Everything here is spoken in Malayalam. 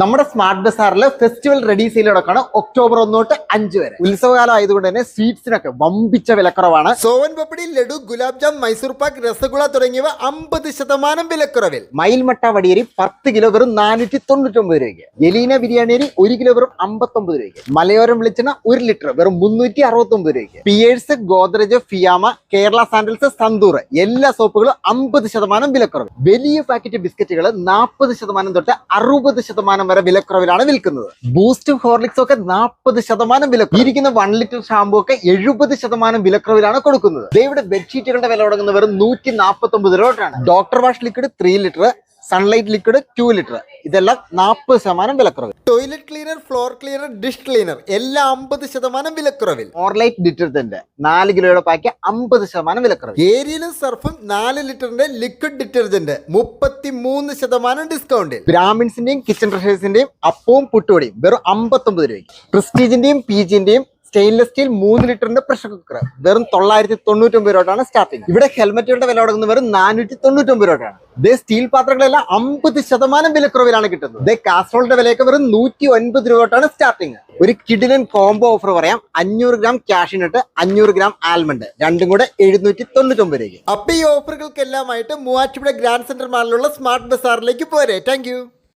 നമ്മുടെ സ്മാർട്ട് ബസാറിൽ ഫെസ്റ്റിവൽ റെഡി സെയിൽ നടക്കാണ് ഒക്ടോബർ ഒന്ന് തൊട്ട് അഞ്ച് വരെ. ഉത്സവകാലം ആയതുകൊണ്ട് തന്നെ സ്വീറ്റ്സിനൊക്കെ വമ്പിച്ച വിലക്കുറവാണ്. സോവൻ പപ്പടി ലഡു ഗുലാബ് ജാം മൈസൂർ പാക്ക് രസഗുള തുടങ്ങിയവ അമ്പത് ശതമാനം വിലക്കുറവിൽ. മയിൽമട്ട വടിയേരി പത്ത് കിലോ വെറും നാനൂറ്റി തൊണ്ണൂറ്റി ഒമ്പത് രൂപയ്ക്ക്. എലീന ബിരിയാണി അരി ഒരു കിലോ വെറും അമ്പത്തൊമ്പത് രൂപയ്ക്ക്. മലയോരം വിളിച്ചെണ്ണ ഒരു ലിറ്റർ വെറും മുന്നൂറ്റി അറുപത്തി ഒമ്പത് രൂപയ്ക്ക്. Pears Godrej Fiama Kerala sandals Santoor എല്ലാ സോപ്പുകളും അമ്പത് ശതമാനം വിലക്കുറവ് വലിയ പാക്കറ്റ് ബിസ്ക്കറ്റുകൾ നാൽപ്പത് ശതമാനം തൊട്ട് അറുപത് ശതമാനം വരെ വിലക്കുറവിലാണ് വിൽക്കുന്നത് ബൂസ്റ്റും ഹോർലിക്സും ഒക്കെ നാൽപ്പത് ശതമാനം വില ഇരിക്കുന്ന വൺ ലിറ്റർ ഷാമ്പു ഒക്കെ എഴുപത് ശതമാനം വിലക്കുറവിലാണ് കൊടുക്കുന്നത്. ഇവിടെ ബെഡ്ഷീറ്റുകളുടെ വില തുടങ്ങുന്ന വെറും നൂറ്റി നാൽപ്പത്തി ഒമ്പത് രൂപ doctor wash liquid three litre sunlight liquid two litre ഇതെല്ലാം നാൽപ്പത് ശതമാനം വിലക്കുറവ് toilet cleaner floor cleaner dish cleaner എല്ലാം അമ്പത് ശതമാനം വിലക്കുറവിൽ. ഓർലൈറ്റ് ഡിറ്റർജന്റ് നാല് കിലോയുടെ പാക്ക് അമ്പത് ശതമാനം വിലക്കുറവ് ഏരിയലും സർഫും നാല് ലിറ്ററിന്റെ ലിക്വിഡ് ഡിറ്റർജന്റ് മുപ്പത്തി മൂന്ന് ശതമാനം ഡിസ്കൗണ്ടിൽ ബ്രാഹ്മിൻസിന്റെയും കിച്ചൺ ട്രഷേഴ്സിന്റെയും അപ്പവും പുട്ടുപൊടിയും വെറും അമ്പത്തൊമ്പത് രൂപയ്ക്ക്. പ്രസ്റ്റീജിന്റെയും പി ജിന്റെയും സ്റ്റെയിൻലെസ് സ്റ്റീൽ മൂന്ന് ലിറ്ററിന്റെ പ്രഷർ കുക്കർ വെറും തൊള്ളായിരത്തി തൊണ്ണൂറ്റൊമ്പത് രൂപയാണ് സ്റ്റാർട്ടിങ് ഇവിടെ ഹെൽമെറ്റുകളുടെ വില തുടങ്ങുന്ന വെറും നാനൂറ്റി തൊണ്ണൂറ്റൊമ്പത് രൂപയാണ്. ദേ സ്റ്റീൽ പാത്രങ്ങളെല്ലാം അമ്പത് ശതമാനം വിലക്കുറവിലാണ് കിട്ടുന്നത്. ദേ കാസറോളിന്റെ വിലയൊക്കെ വെറും നൂറ്റി ഒൻപത് രൂപയാണ് സ്റ്റാർട്ടിങ് ഒരു കിഡിലൻ കോംബോ ഓഫർ പറയാം. അഞ്ഞൂറ് ഗ്രാം ക്യാഷിനിട്ട് അഞ്ഞൂറ് ഗ്രാം ആൽമണ്ട് രണ്ടും കൂടെ എഴുന്നൂറ്റി തൊണ്ണൂറ്റൊമ്പത് രൂപയ്ക്ക്. അപ്പൊ ഈ ഓഫറുകൾക്കെല്ലാമായിട്ട് മൂവാറ്റുപുഴ ഗ്രാൻഡ് സെന്റർ മാളിലുള്ള സ്മാർട്ട് ബസാറിലേക്ക് പോരെ. താങ്ക്